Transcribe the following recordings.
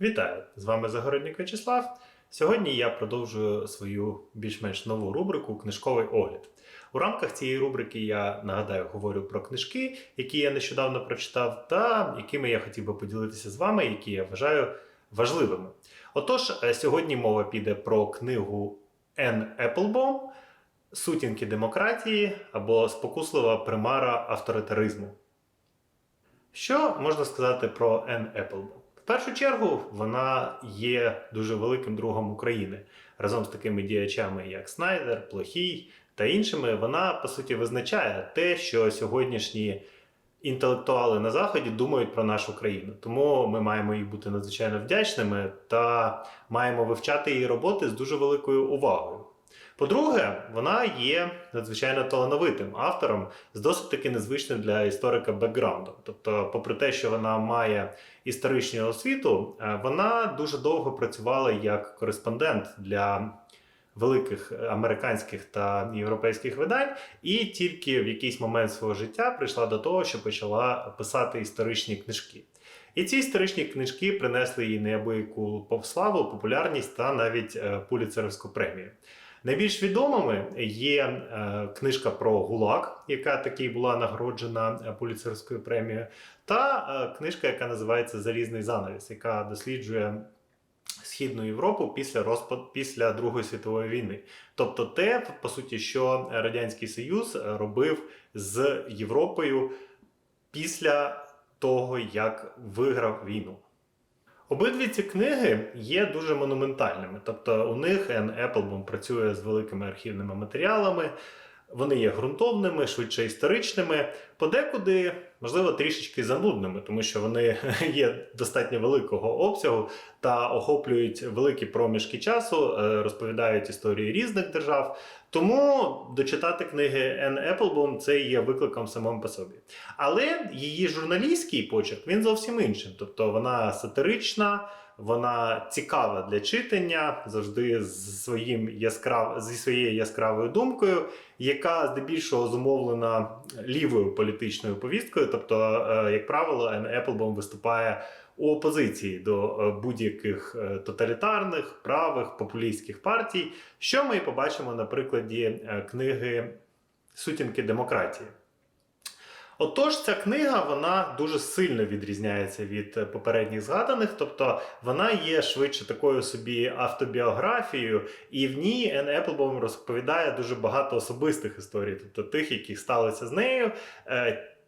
Вітаю! З вами Загородник Вячеслав. Сьогодні я продовжую свою більш-менш нову рубрику Книжковий огляд. У рамках цієї рубрики я нагадаю говорю про книжки, які я нещодавно прочитав, та якими я хотів би поділитися з вами, які я вважаю важливими. Отож, е, сьогодні мова піде про книгу Ен Еплбом Сутінки демократії або Спокуслива примара авторитаризму. Що можна сказати про Ен Еплбом? Першу чергу вона є дуже великим другом України разом з такими діячами, як Снайдер, Плохій та іншими. Вона по суті визначає те, що сьогоднішні інтелектуали на заході думають про нашу країну. Тому ми маємо їй бути надзвичайно вдячними та маємо вивчати її роботи з дуже великою увагою. По-друге, вона є надзвичайно талановитим автором з досить таки незвичним для історика бекграундом. Тобто, попри те, що вона має історичну освіту, е, вона дуже довго працювала як кореспондент для великих американських та європейських видань, і тільки в якийсь момент свого життя прийшла до того, що почала писати історичні книжки. І ці історичні книжки принесли їй неабияку славу, популярність та навіть е, пуліцерівську премію. Найбільш відомими є е, книжка про ГУЛАГ, яка таки була нагороджена е, Пуліцерською премією, та е, книжка, яка називається Залізний занавіс, яка досліджує Східну Європу після розпад після Другої світової війни. Тобто, те, по суті, що Радянський Союз робив з Європою після того, як виграв війну. Обидві ці книги є дуже монументальними. Тобто у них Еплбом працює з великими архівними матеріалами, вони є ґрунтовними, швидше історичними, подекуди, можливо, трішечки занудними, тому що вони є достатньо великого обсягу та охоплюють великі проміжки часу, е, розповідають історії різних держав. Тому дочитати книги Ен Еплбом це є викликом самим по собі. Але її журналістський почерк він зовсім іншим. Тобто вона сатирична, вона цікава для читання, завжди з своїм яскрав... зі своєю яскравою думкою, яка здебільшого зумовлена лівою політичною повісткою. Тобто, е, як правило, Еплбом виступає у опозиції до е, будь-яких е, тоталітарних, правих, популістських партій, що ми побачимо на прикладі книги Сутінки демократії. Отож, ця книга вона дуже сильно відрізняється від попередніх згаданих, тобто вона є швидше такою собі автобіографією, і в ній Ен Еплбом розповідає дуже багато особистих історій, тобто тих, які сталися з нею.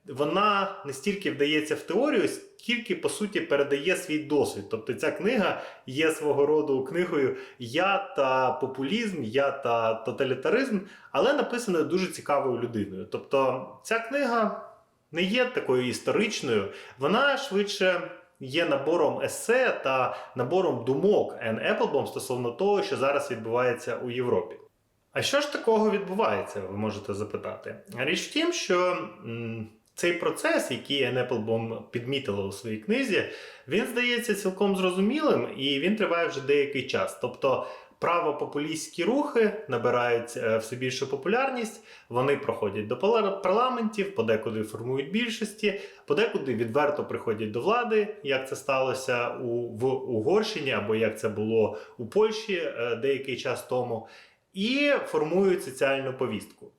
Вона не стільки вдається в теорію, скільки по суті передає свій досвід. Тобто ця книга є свого роду книгою Я та популізм, я та тоталітаризм, але написаною дуже цікавою людиною. Тобто ця книга не є такою історичною, вона швидше. Є набором есе та набором думок Ен Еплбом стосовно того, що зараз відбувається у Європі. А що ж такого відбувається, ви можете запитати? Річ в тім, що м, цей процес, який Ен Еплбом підмітила у своїй книзі, він здається цілком зрозумілим і він триває вже деякий час. Тобто правопопулістські рухи набирають е, все більшу популярність, вони проходять до парламентів, подекуди формують більшості, подекуди відверто приходять до влади, як це сталося у, в Угорщині або як це було у Польщі е, деякий час тому, і формують соціальну повістку.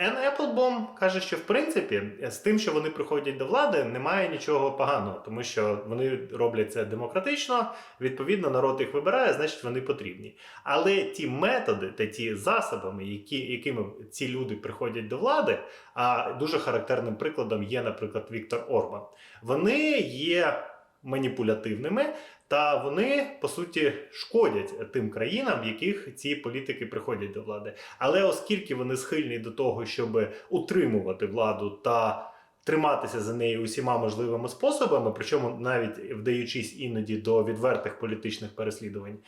Ен Еплбом каже, що в принципі з тим, що вони приходять до влади, немає нічого поганого, тому що вони роблять це демократично. Відповідно, народ їх вибирає, значить вони потрібні. Але ті методи та ті засобами, які, якими ці люди приходять до влади, а дуже характерним прикладом є, наприклад, Віктор Орбан, вони є маніпулятивними, та вони по суті шкодять тим країнам, в яких ці політики приходять до влади. Але оскільки вони схильні до того, щоб утримувати владу та Триматися за нею усіма можливими способами, причому навіть вдаючись іноді до відвертих політичних переслідувань,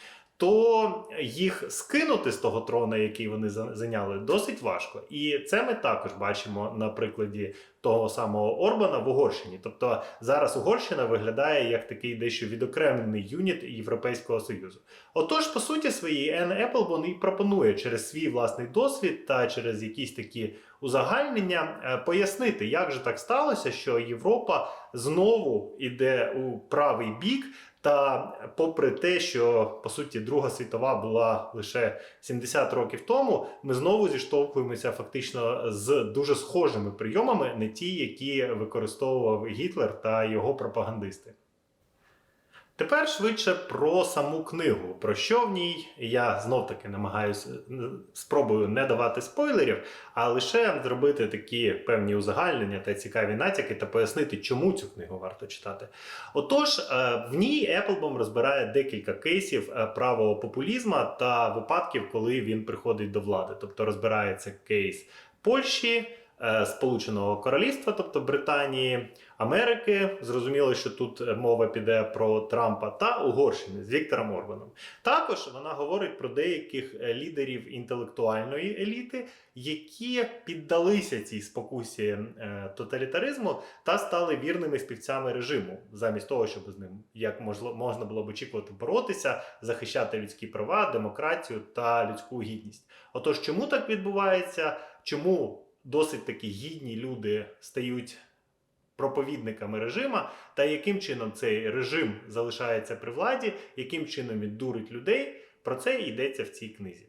то їх скинути з того трона, який вони зайняли, досить важко. І це ми також бачимо на прикладі того самого Орбана в Угорщині. Тобто зараз Угорщина виглядає як такий дещо відокремлений юніт Європейського Союзу. Отож, по суті, своїй Ен Еплбон і пропонує через свій власний досвід та через якісь такі узагальнення е, пояснити, як же так сталося, що Європа знову йде у правий бік Та попри те, що по суті Друга світова була лише 70 років тому, ми знову зіштовхуємося фактично з дуже схожими прийомами, не ті, які використовував Гітлер та його пропагандисти. Тепер швидше про саму книгу. Про що в ній я знов таки намагаюся спробую не давати спойлерів, а лише зробити такі певні узагальнення та цікаві натяки та пояснити, чому цю книгу варто читати. Отож, е, в ній Еплбом розбирає декілька кейсів е, правого популізма та випадків, коли він приходить до влади. Тобто розбирається кейс Польщі. Е, Сполученого Королівства, тобто Британії, Америки. Зрозуміло, що тут е, мова піде про Трампа та Угорщини з Віктором Орбаном. Також вона говорить про деяких е, лідерів інтелектуальної еліти, які піддалися цій спокусі тоталітаризму та стали вірними співцями режиму, замість того, щоб з ним як можна було б очікувати боротися, захищати людські права, демократію та людську гідність. Отож, чому так відбувається? Чому досить такі гідні люди стають проповідниками режима, та яким чином цей режим залишається при владі, яким чином він дурить людей, про це йдеться в цій книзі.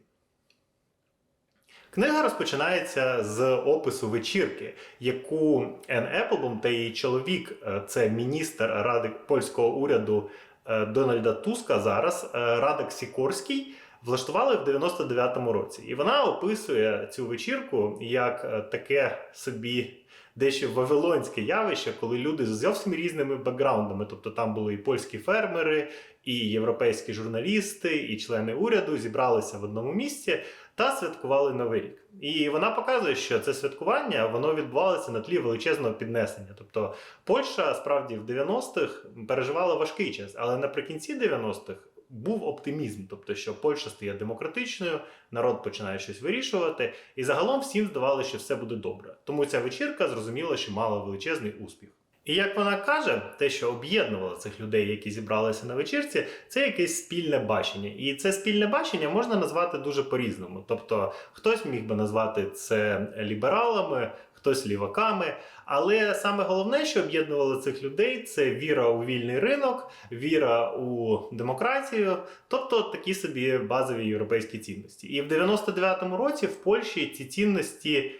Книга розпочинається з опису вечірки, яку Ен Еплбом та її чоловік, е, це міністр ради польського уряду е, Дональда Туска, зараз е, Радek Сікорський, влаштували в 99-му році. І вона описує цю вечірку як е, таке собі дещо вавилонське явище, коли люди з зовсім різними бекграундами, тобто там були і польські фермери, і європейські журналісти, і члени уряду зібралися в одному місці та святкували Новий рік. І вона показує, що це святкування воно відбувалося на тлі величезного піднесення. Тобто Польща справді в 90-х переживала важкий час, але наприкінці 90-х був оптимізм, тобто, що Польща стає демократичною, народ починає щось вирішувати, і загалом всім здавалося, що все буде добре. Тому ця вечірка зрозуміло, що мала величезний успіх. І як вона каже, те, що об'єднувало цих людей, які зібралися на вечірці, це якесь спільне бачення. І це спільне бачення можна назвати дуже по-різному. Тобто, хтось міг би назвати це лібералами, хтось ліваками. Але саме головне, що об'єднувало цих людей, це віра у вільний ринок, віра у демократію, тобто такі собі базові європейські цінності. І в 99-му році в Польщі ці цінності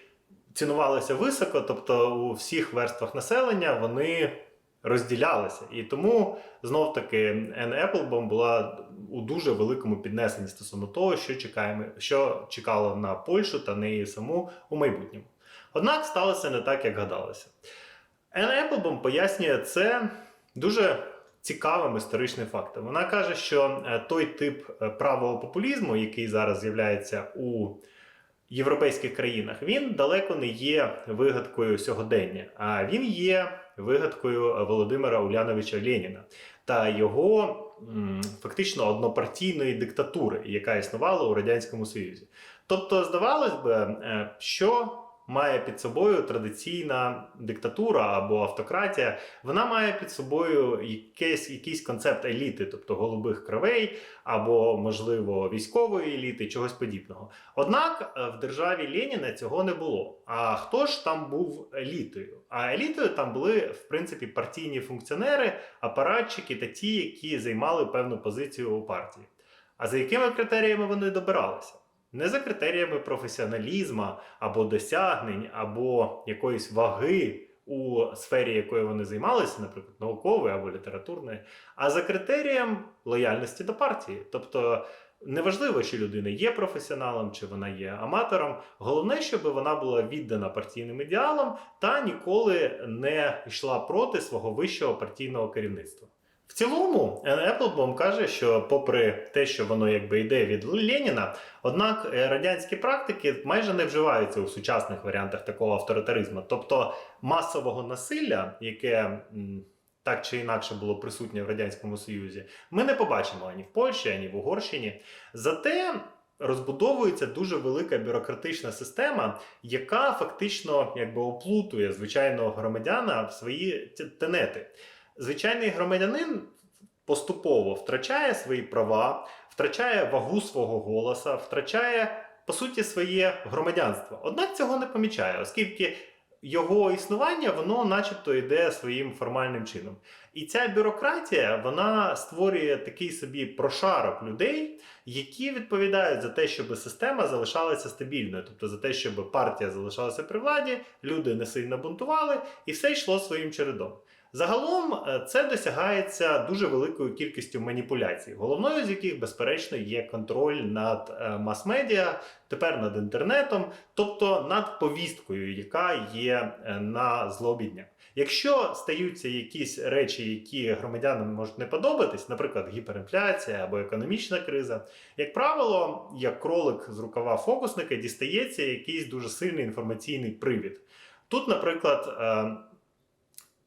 цінувалися високо, тобто у всіх верствах населення вони розділялися. І тому знов таки Ен Еплбом була у дуже великому піднесенні стосовно того, що чекаємо, що чекало на Польщу та неї саму у майбутньому. Однак сталося не так, як гадалося. Ен Еплбом пояснює це дуже цікавим історичним фактом. Вона каже, що е, той тип е, правого популізму, який зараз з'являється у європейських країнах, він далеко не є вигадкою сьогодення, а він є вигадкою Володимира Уляновича Леніна та його фактично однопартійної диктатури, яка існувала у Радянському Союзі. Тобто, здавалось би, е, що має під собою традиційна диктатура або автократія, вона має під собою якийсь, якийсь концепт еліти, тобто голубих кровей, або, можливо, військової еліти, чогось подібного. Однак е, в державі Леніна цього не було. А хто ж там був елітою? А елітою там були, в принципі, партійні функціонери, апаратчики та ті, які займали певну позицію у партії. А за якими критеріями вони добиралися? Не за критеріями професіоналізму або досягнень, або якоїсь ваги у сфері, якою вони займалися, наприклад, наукової або літературної, а за критерієм лояльності до партії. Тобто неважливо, чи людина є професіоналом, чи вона є аматором. Головне, щоб вона була віддана партійним ідеалам та ніколи не йшла проти свого вищого партійного керівництва. В цілому, Ен Еплбом каже, що попри те, що воно якби йде від Леніна, однак е, радянські практики майже не вживаються у сучасних варіантах такого авторитаризму. Тобто масового насилля, яке так чи інакше було присутнє в Радянському Союзі, ми не побачимо ані в Польщі, ані в Угорщині. Зате розбудовується дуже велика бюрократична система, яка фактично якби оплутує звичайного громадяна в свої тенети. Звичайний громадянин поступово втрачає свої права, втрачає вагу свого голоса, втрачає по суті своє громадянство. Однак цього не помічає, оскільки його існування, воно начебто йде своїм формальним чином. І ця бюрократія вона створює такий собі прошарок людей, які відповідають за те, щоб система залишалася стабільною, тобто за те, щоб партія залишалася при владі, люди не сильно бунтували, і все йшло своїм чередом. Загалом е, це досягається дуже великою кількістю маніпуляцій, головною з яких, безперечно, є контроль над е, мас-медіа, тепер над інтернетом, тобто над повісткою, яка є е, на злобі дня. Якщо стаються якісь речі, які громадянам можуть не подобатись, наприклад, гіперінфляція або економічна криза, як правило, як кролик з рукава фокусника дістається якийсь дуже сильний інформаційний привід. Тут, наприклад,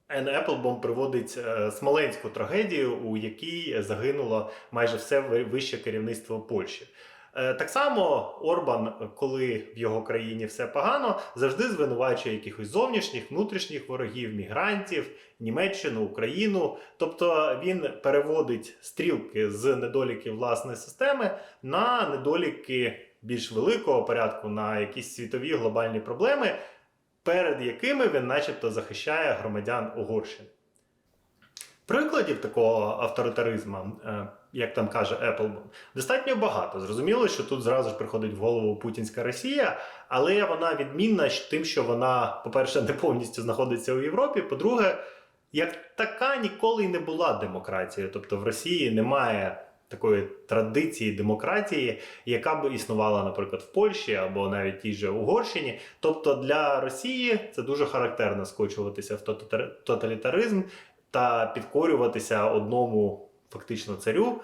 Ен Еплбом приводить е, смоленську трагедію, у якій загинуло майже все вище керівництво Польщі. Е, Так само Орбан, коли в його країні все погано, завжди звинувачує якихось зовнішніх, внутрішніх ворогів, мігрантів, Німеччину, Україну. Тобто він переводить стрілки з недоліків власної системи на недоліки більш великого порядку, на якісь світові глобальні проблеми, перед якими він, начебто, захищає громадян Угорщини. Прикладів такого авторитаризму, е, як там каже Еплбом, достатньо багато. Зрозуміло, що тут зразу ж приходить в голову путінська Росія, але вона відмінна тим, що вона, по-перше, не повністю знаходиться у Європі. По-друге, як така ніколи й не була демократією. Тобто в Росії немає такої традиції демократії, яка б існувала, наприклад, в Польщі або навіть тій же Угорщині. Тобто для Росії це дуже характерно скочуватися в тоталітаризм та підкорюватися одному фактично царю.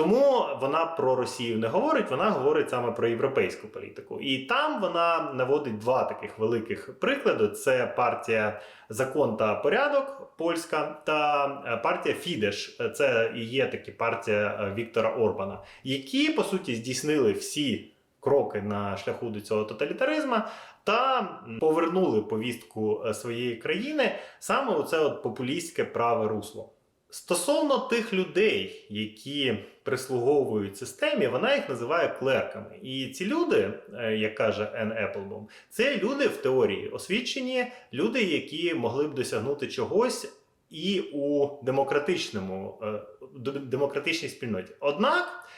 Тому вона про Росію не говорить, вона говорить саме про європейську політику. І там вона наводить два таких великих приклади: це партія Закон та порядок польська та е, партія Фідеш. Це і є такі партія е, Віктора Орбана, які по суті здійснили всі кроки на шляху до цього тоталітаризму та повернули повістку е, своєї країни саме у це от популістське праве русло. Стосовно тих людей, які прислуговують системі, вона їх називає клерками. І ці люди, е, як каже Ен Еплбом, це люди в теорії освічені, люди, які могли б досягнути чогось і у демократичному е, демократичній спільноті. Однак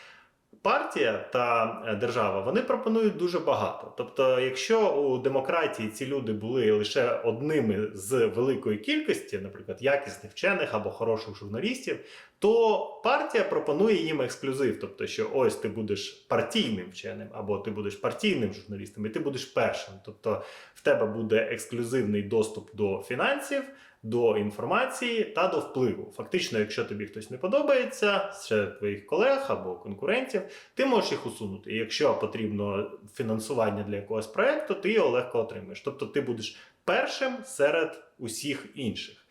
партія та е, держава вони пропонують дуже багато. Тобто, якщо у демократії ці люди були лише одними з великої кількості, наприклад, якісних вчених або хороших журналістів, то партія пропонує їм ексклюзив. Тобто, що ось ти будеш партійним вченим, або ти будеш партійним журналістом, і ти будеш першим. Тобто, в тебе буде ексклюзивний доступ до фінансів. До інформації та до впливу. Фактично, якщо тобі хтось не подобається серед твоїх колег або конкурентів, ти можеш їх усунути. І якщо потрібно фінансування для якогось проекту, ти його легко отримаєш. Тобто ти будеш першим серед усіх інших.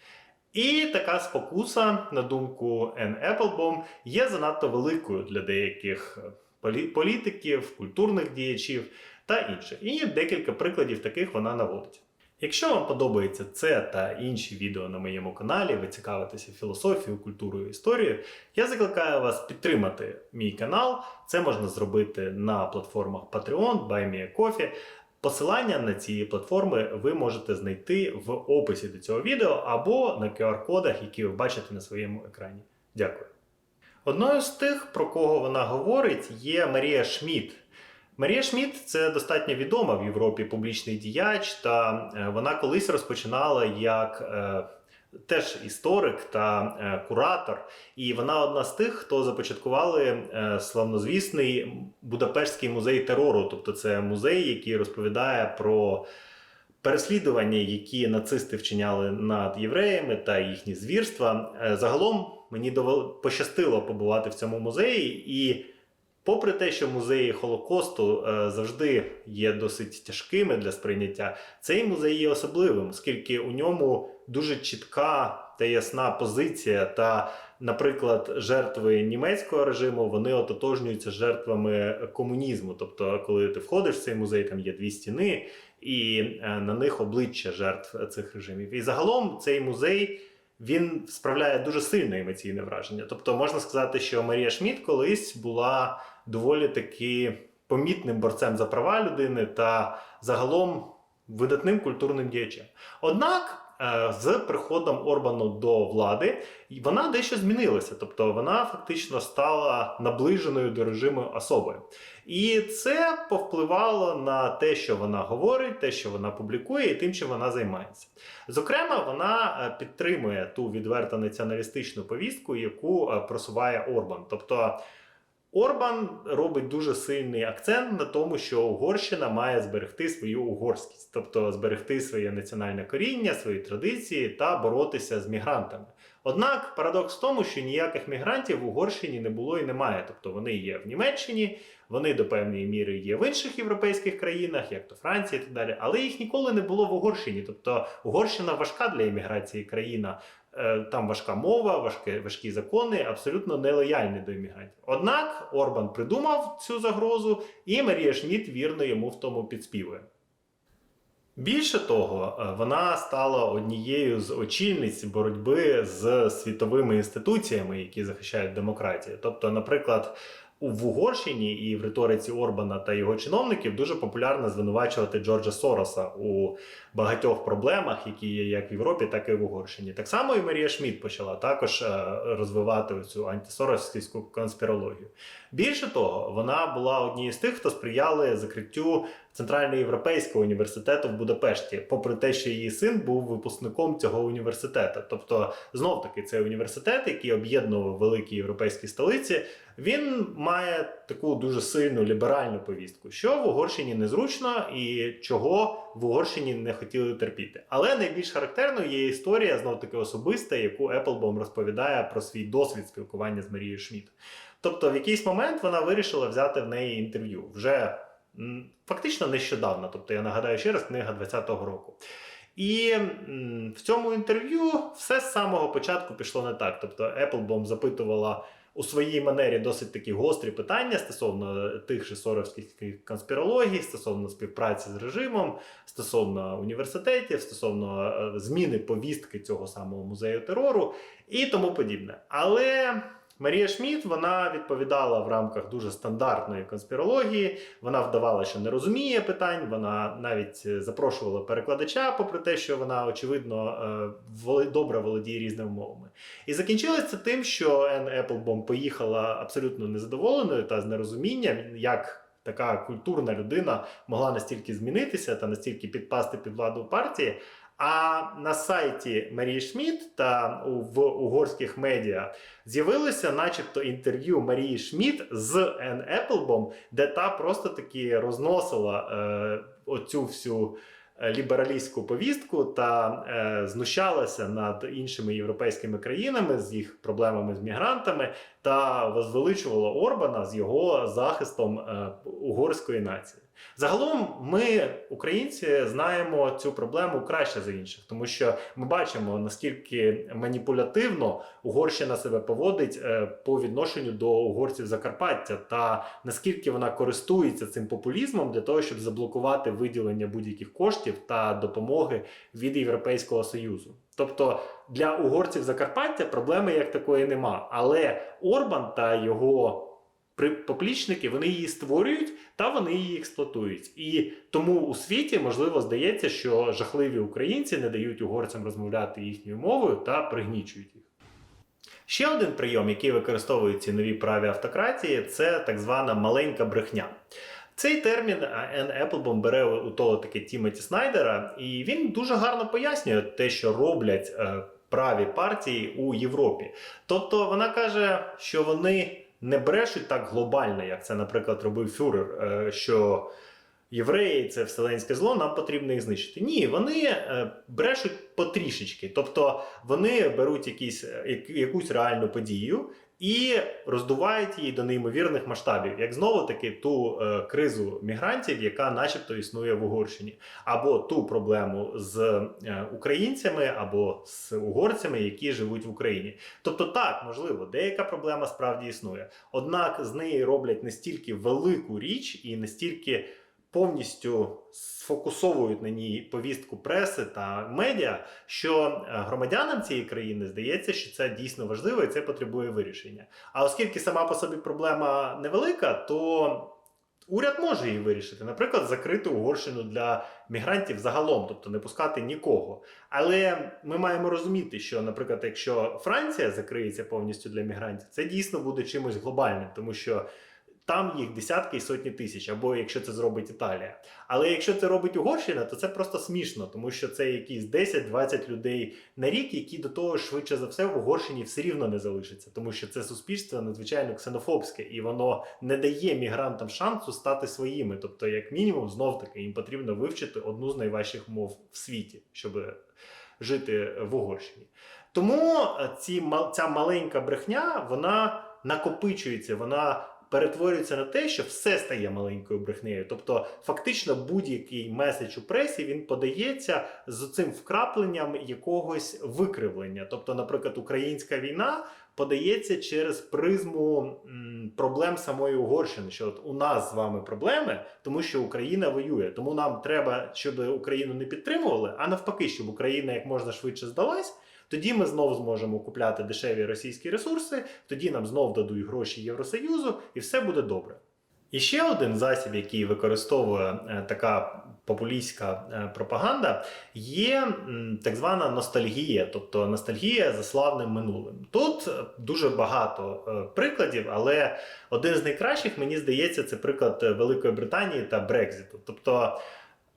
І така спокуса, на думку Ен Еплбом, є занадто великою для деяких е, політиків, культурних діячів та інших. І декілька прикладів таких вона наводить. Якщо вам подобається це та інші відео на моєму каналі, ви цікавитеся філософією, культурою, історією, я закликаю вас підтримати мій канал. Це можна зробити на платформах Patreon, BuyMeACoffee. Посилання на ці платформи ви можете знайти в описі до цього відео або на QR-кодах, які ви бачите на своєму екрані. Дякую. Одною з тих, про кого вона говорить, є Марія Шмідт. Марія Шмідт це достатньо відома в Європі публічний діяч, та е, вона колись розпочинала як е, теж історик та е, куратор. І вона одна з тих, хто започаткували е, славнозвісний Будапештський музей терору. Тобто це музей, який розповідає про переслідування, які нацисти вчиняли над євреями та їхні звірства. Е, Загалом мені довел... пощастило побувати в цьому музеї і. Попри те, що музеї Холокосту е, завжди є досить тяжкими для сприйняття, цей музей є особливим, оскільки у ньому дуже чітка та ясна позиція. Та, наприклад, жертви німецького режиму вони ототожнюються жертвами комунізму. Тобто, коли ти входиш в цей музей, там є дві стіни, і е, на них обличчя жертв цих режимів. І загалом цей музей. Він справляє дуже сильне емоційне враження. Тобто можна сказати, що Марія Шмідт колись була доволі таки помітним борцем за права людини та загалом видатним культурним діячем. Однак. е, З приходом Орбану до влади вона дещо змінилася, тобто вона фактично стала наближеною до режиму особою. І це повпливало на те, що вона говорить, те, що вона публікує, і тим, чим вона займається. Зокрема, вона е, підтримує ту відверто націоналістичну повістку, яку е, просуває Орбан. Тобто Орбан робить дуже сильний акцент на тому, що Угорщина має зберегти свою угорськість, тобто зберегти своє національне коріння, свої традиції та боротися з мігрантами. Однак парадокс в тому, що ніяких мігрантів в Угорщині не було і немає. Тобто вони є в Німеччині, вони до певної міри є в інших європейських країнах, як то Франція і так далі, але їх ніколи не було в Угорщині. Тобто Угорщина важка для імміграції країна. Е, Там важка мова, важкі, важкі закони, абсолютно нелояльні до іммігрантів. Однак Орбан придумав цю загрозу, і Марія Шмідт вірно йому в тому підспівує. Більше того, е, вона стала однією з очільниць боротьби з світовими інституціями, які захищають демократію. Тобто, наприклад, в Угорщині і в риториці Орбана та його чиновників дуже популярно звинувачувати Джорджа Сороса у багатьох проблемах, які є як в Європі, так і в Угорщині. Так само і Марія Шмідт почала також е, розвивати цю антисоросівську конспірологію. Більше того, вона була однією з тих, хто сприяли закриттю Центральноєвропейського університету в Будапешті, попри те, що її син був випускником цього університету. Тобто, знов таки, це університет, який об'єднував великі європейські столиці. Він має таку дуже сильну ліберальну повістку, що в Угорщині незручно і чого в Угорщині не хотіли терпіти. Але найбільш характерною є історія, знов таки особиста, яку Еплбом розповідає про свій досвід спілкування з Марією Шмідт. Тобто, в якийсь момент вона вирішила взяти в неї інтерв'ю вже фактично нещодавно. Тобто, я нагадаю ще раз, книга 20-го року. І в цьому інтерв'ю все з самого початку пішло не так. Тобто, Еплбом запитувала у своїй манері досить такі гострі питання стосовно тих же соровських конспірологій, стосовно співпраці з режимом, стосовно університетів, стосовно е, зміни повістки цього самого музею терору і тому подібне. Але Марія Шмідт вона відповідала в рамках дуже стандартної конспірології. Вона вдавала, що не розуміє питань. Вона навіть е, запрошувала перекладача, попри те, що вона очевидно е, добре володіє різними мовами. І закінчилось це тим, що Ен Еплбом поїхала абсолютно незадоволеною та з нерозумінням, як така культурна людина могла настільки змінитися та настільки підпасти під владу партії. А на сайті Марії Шмідт та в угорських медіа з'явилося, начебто, інтерв'ю Марії Шмідт з Ен Еплбом, де та просто таки розносила е, оцю всю е, лібералістську повістку та е, знущалася над іншими європейськими країнами з їх проблемами з мігрантами та возвеличувала Орбана з його захистом е, угорської нації. Загалом, ми, українці, знаємо цю проблему краще за інших, тому що ми бачимо наскільки маніпулятивно Угорщина себе поводить е, по відношенню до угорців Закарпаття, та наскільки вона користується цим популізмом для того, щоб заблокувати виділення будь-яких коштів та допомоги від Європейського союзу. Тобто для угорців Закарпаття проблеми як такої нема, але Орбан та його поплічники вони її створюють та вони її експлуатують. І тому у світі можливо здається, що жахливі українці не дають угорцям розмовляти їхньою мовою та пригнічують їх. Ще один прийом, який використовують ці нові праві автократії, це так звана маленька брехня. Цей термін Ен Еплбом бере у того таки Тімоті Снайдера, і він дуже гарно пояснює те, що роблять е, праві партії у Європі. Тобто вона каже, що вони не брешуть так глобально, як це, наприклад, робив Фюрер, е, що євреї це вселенське зло, нам потрібно їх знищити. Ні, вони е, брешуть потрішечки. Тобто вони беруть якісь, е, якусь реальну подію. І роздувають її до неймовірних масштабів, як знову таки ту е, кризу мігрантів, яка, начебто, існує в Угорщині, або ту проблему з е, українцями, або з угорцями, які живуть в Україні. Тобто, так, можливо, деяка проблема справді існує. Однак з неї роблять настільки велику річ і настільки повністю сфокусовують на ній повістку преси та медіа, що е, громадянам цієї країни здається, що це дійсно важливо і це потребує вирішення. А оскільки сама по собі проблема невелика, то Уряд може її вирішити, наприклад, закрити Угорщину для мігрантів загалом, тобто не пускати нікого. Але ми маємо розуміти, що, наприклад, якщо Франція закриється повністю для мігрантів, це дійсно буде чимось глобальним, тому що там їх десятки і сотні тисяч, або якщо це зробить Італія. Але якщо це робить Угорщина, то це просто смішно, тому що це якісь 10-20 людей на рік, які до того швидше за все в Угорщині все рівно не залишаться, тому що це суспільство надзвичайно ксенофобське, і воно не дає мігрантам шансу стати своїми. Тобто, як мінімум, знов таки їм потрібно вивчити одну з найважчих мов в світі, щоб жити в Угорщині. Тому е, ці, ця маленька брехня вона накопичується, вона перетворюється на те, що все стає маленькою брехнею. Тобто, фактично, будь-який меседж у пресі він подається з цим вкрапленням якогось викривлення. Тобто, наприклад, українська війна подається через призму проблем самої Угорщини. Що от у нас з вами проблеми, тому що Україна воює. Тому нам треба, щоб Україну не підтримували, а навпаки, щоб Україна як можна швидше здалась. Тоді ми знову зможемо купляти дешеві російські ресурси, тоді нам знов дадуть гроші Євросоюзу, і все буде добре. І ще один засіб, який використовує е, така популістська е, пропаганда, є так звана ностальгія, тобто ностальгія за славним минулим. Тут е, дуже багато прикладів, але один з найкращих, мені здається, це приклад Великої Британії та Брекзиту. Тобто,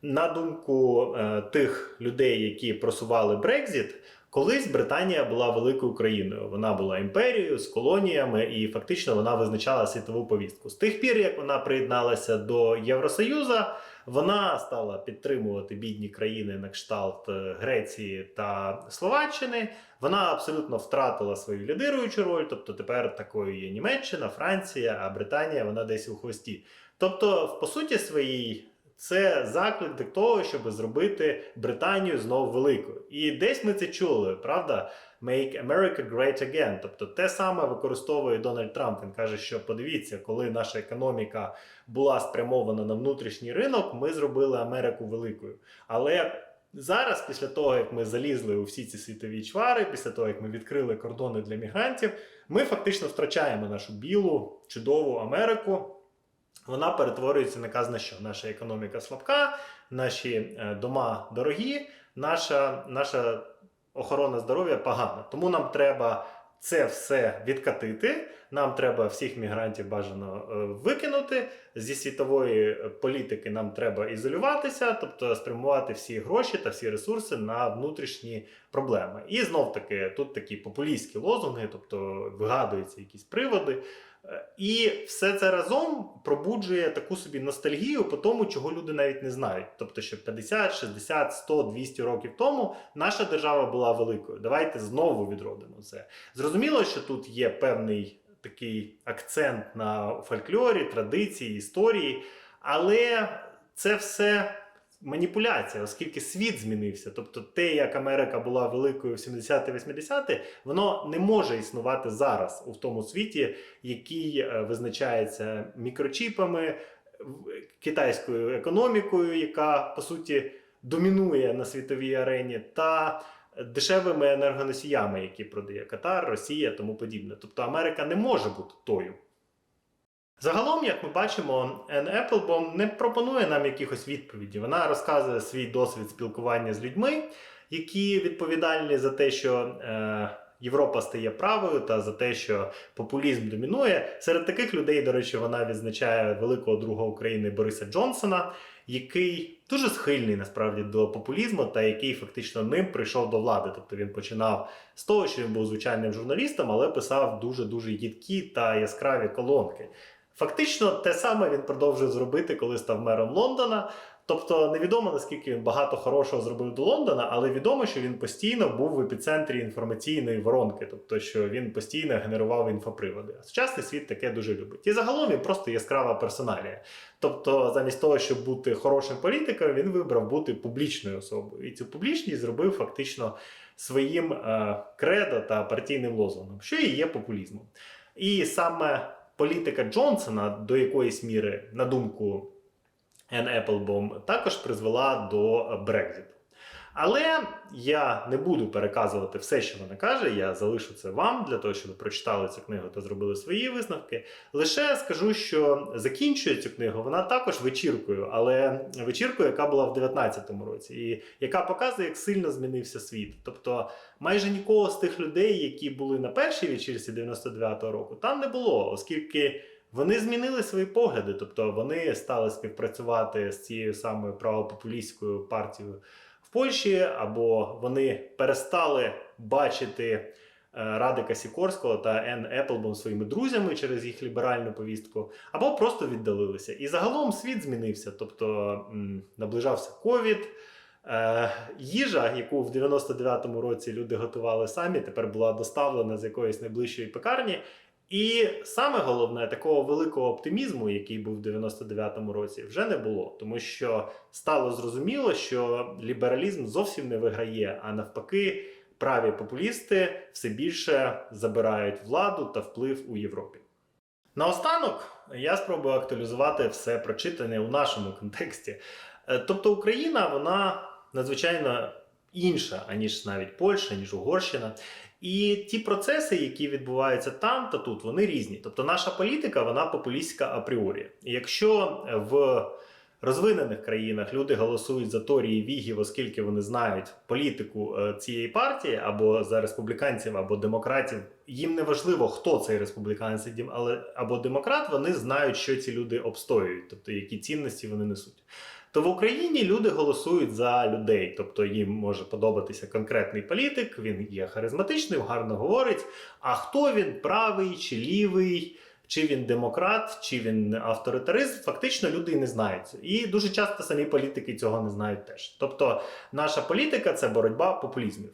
на думку тих людей, які просували Брекзит, Колись Британія була великою країною. Вона була імперією з колоніями, і фактично вона визначала світову повістку. З тих пір, як вона приєдналася до Євросоюзу, вона стала підтримувати бідні країни на кшталт е, Греції та Словаччини. Вона абсолютно втратила свою лідируючу роль. Тобто тепер такою є Німеччина, Франція, а Британія вона десь у хвості. Тобто, по суті своїй. Це заклик до того, щоб зробити Британію знову великою. І десь ми це чули, правда? Make America Great Again. Тобто те саме використовує Дональд Трамп. Він каже, що подивіться, коли наша економіка була спрямована на внутрішній ринок, ми зробили Америку великою. Але зараз, після того, як ми залізли у всі ці світові чвари, після того, як ми відкрили кордони для мігрантів, ми фактично втрачаємо нашу білу, чудову Америку вона перетворюється на казна що наша економіка слабка, наші е, дома дорогі, наша, наша охорона здоров'я погана. Тому нам треба це все відкатити. Нам треба всіх мігрантів бажано е, викинути. Зі світової політики нам треба ізолюватися, тобто спрямувати всі гроші та всі ресурси на внутрішні проблеми. І знов таки тут такі популістські лозунги, тобто вигадуються якісь приводи. І все це разом пробуджує таку собі ностальгію по тому, чого люди навіть не знають. Тобто, що 50, 60, 100, 200 років тому наша держава була великою. Давайте знову відродимо це. Зрозуміло, що тут є певний такий акцент на фольклорі, традиції, історії, але це все. Маніпуляція, оскільки світ змінився, тобто те, як Америка була великою в 70-80-ті, воно не може існувати зараз у тому світі, який е, визначається мікрочіпами, китайською економікою, яка по суті домінує на світовій арені, та дешевими енергоносіями, які продає Катар, Росія, тому подібне. Тобто Америка не може бути тою. Загалом, як ми бачимо, Ен Еплбом не пропонує нам якихось відповідей. Вона розказує свій досвід спілкування з людьми, які відповідальні за те, що е, Європа стає правою та за те, що популізм домінує. Серед таких людей, до речі, вона відзначає великого друга України Бориса Джонсона, який дуже схильний насправді до популізму, та який фактично ним прийшов до влади. Тобто він починав з того, що він був звичайним журналістом, але писав дуже дуже їдкі та яскраві колонки. Фактично, те саме він продовжує зробити, коли став мером Лондона. Тобто невідомо наскільки він багато хорошого зробив до Лондона, але відомо, що він постійно був в епіцентрі інформаційної воронки, тобто що він постійно генерував інфоприводи. А сучасний світ таке дуже любить. І загалом він просто яскрава персоналія. Тобто, замість того, щоб бути хорошим політиком, він вибрав бути публічною особою. І цю публічність зробив фактично своїм е, кредо та партійним лозунгом, що і є популізмом. І саме політика Джонсона до якоїсь міри, на думку Ен Еплбом, також призвела до Брекзиту. Але я не буду переказувати все, що вона каже. Я залишу це вам для того, щоб ви прочитали цю книгу та зробили свої висновки. Лише скажу, що закінчує цю книгу вона також вечіркою, але вечіркою, яка була в 19-му році, і яка показує, як сильно змінився світ. Тобто, майже нікого з тих людей, які були на першій вечірці 99-го року, там не було, оскільки. Вони змінили свої погляди, тобто вони стали співпрацювати з цією самою правопопулістською партією Польщі, або вони перестали бачити е, Радика Сікорського та Енн Еплбом своїми друзями через їх ліберальну повістку, або просто віддалилися. І загалом світ змінився, тобто наближався ковід. Е, їжа, яку в 99-му році люди готували самі, тепер була доставлена з якоїсь найближчої пекарні. І саме головне, такого великого оптимізму, який був в 99-му році, вже не було, тому що стало зрозуміло, що лібералізм зовсім не виграє, а навпаки, праві популісти все більше забирають владу та вплив у Європі. Наостанок я спробую актуалізувати все прочитане у нашому контексті. Е, Тобто Україна, вона надзвичайно інша, аніж навіть Польща, ніж Угорщина. І ті процеси, які відбуваються там та тут, вони різні. Тобто наша політика, вона популістська апріорі. І якщо в розвинених країнах люди голосують за Торії Вігів, оскільки вони знають політику е, цієї партії, або за республіканців, або демократів, їм не важливо, хто цей республіканець або демократ, вони знають, що ці люди обстоюють, тобто які цінності вони несуть. То в Україні люди голосують за людей, тобто їм може подобатися конкретний політик, він є харизматичним, гарно говорить. А хто він правий чи лівий, чи він демократ, чи він авторитарист, фактично люди і не знають. І дуже часто самі політики цього не знають теж. Тобто, наша політика це боротьба популізмів.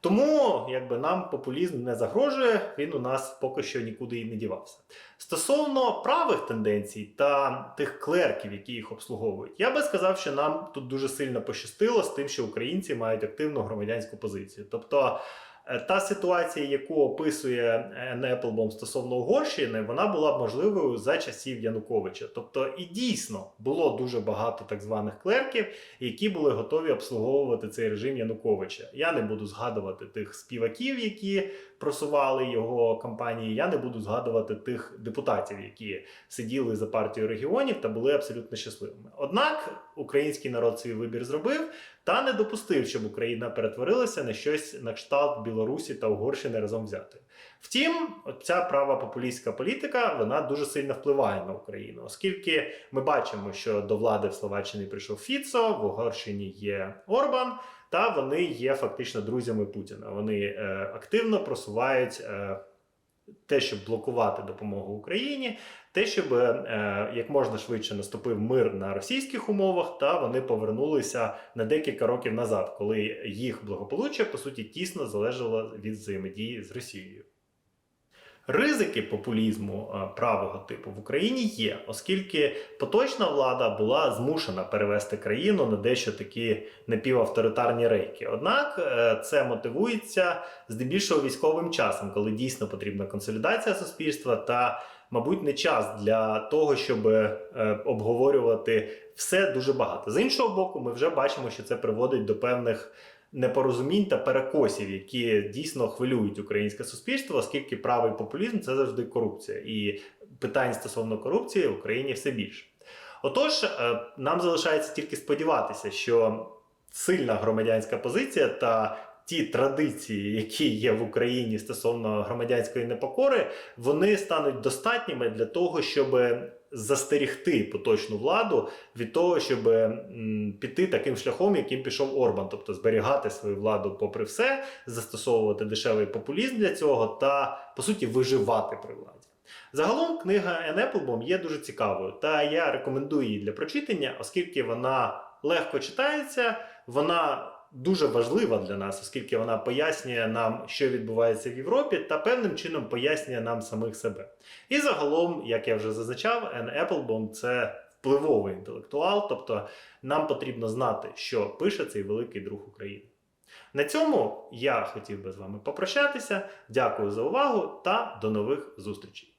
Тому якби нам популізм не загрожує, він у нас поки що нікуди і не дівався. Стосовно правих тенденцій та тих клерків, які їх обслуговують, я би сказав, що нам тут дуже сильно пощастило з тим, що українці мають активну громадянську позицію. Тобто е, та ситуація, яку описує Енн Еплбом стосовно Угорщини, вона була б можливою за часів Януковича. Тобто, і дійсно було дуже багато так званих клерків, які були готові обслуговувати цей режим Януковича. Я не буду згадувати тих співаків, які просували його кампанії. Я не буду згадувати тих депутатів, які сиділи за партію регіонів та були абсолютно щасливими. Однак український народ свій вибір зробив та не допустив, щоб Україна перетворилася на щось на кшталт Білорусі та Угорщини разом взятої. Втім, ця права популістська політика вона дуже сильно впливає на Україну, оскільки ми бачимо, що до влади в Словаччині прийшов Фіцо, в Угорщині є Орбан, та вони є фактично друзями Путіна. Вони е, активно просувають. Е, те, щоб блокувати допомогу Україні, те, щоб е, як можна швидше наступив мир на російських умовах, та вони повернулися на декілька років назад, коли їх благополуччя по суті тісно залежало від взаємодії з Росією. Ризики популізму е, правого типу в Україні є, оскільки поточна влада була змушена перевести країну на дещо такі напівавторитарні рейки. Однак е, це мотивується здебільшого військовим часом, коли дійсно потрібна консолідація суспільства та, мабуть, не час для того, щоб е, обговорювати все дуже багато. З іншого боку, ми вже бачимо, що це приводить до певних непорозумінь та перекосів, які дійсно хвилюють українське суспільство, оскільки правий популізм це завжди корупція, і питань стосовно корупції в Україні все більше. Отож, е, нам залишається тільки сподіватися, що сильна громадянська позиція та ті традиції, які є в Україні стосовно громадянської непокори, вони стануть достатніми для того, щоб застерігти поточну владу від того, щоб піти таким шляхом, яким пішов Орбан, тобто зберігати свою владу попри все, застосовувати дешевий популізм для цього та по суті виживати при владі. Загалом книга Ен Еплбом є дуже цікавою, та я рекомендую її для прочитання, оскільки вона легко читається, вона дуже важлива для нас, оскільки вона пояснює нам, що відбувається в Європі, та певним чином пояснює нам самих себе. І загалом, як я вже зазначав, Ен Еплбом це впливовий інтелектуал, тобто нам потрібно знати, що пише цей великий друг України. На цьому я хотів би з вами попрощатися. Дякую за увагу та до нових зустрічей!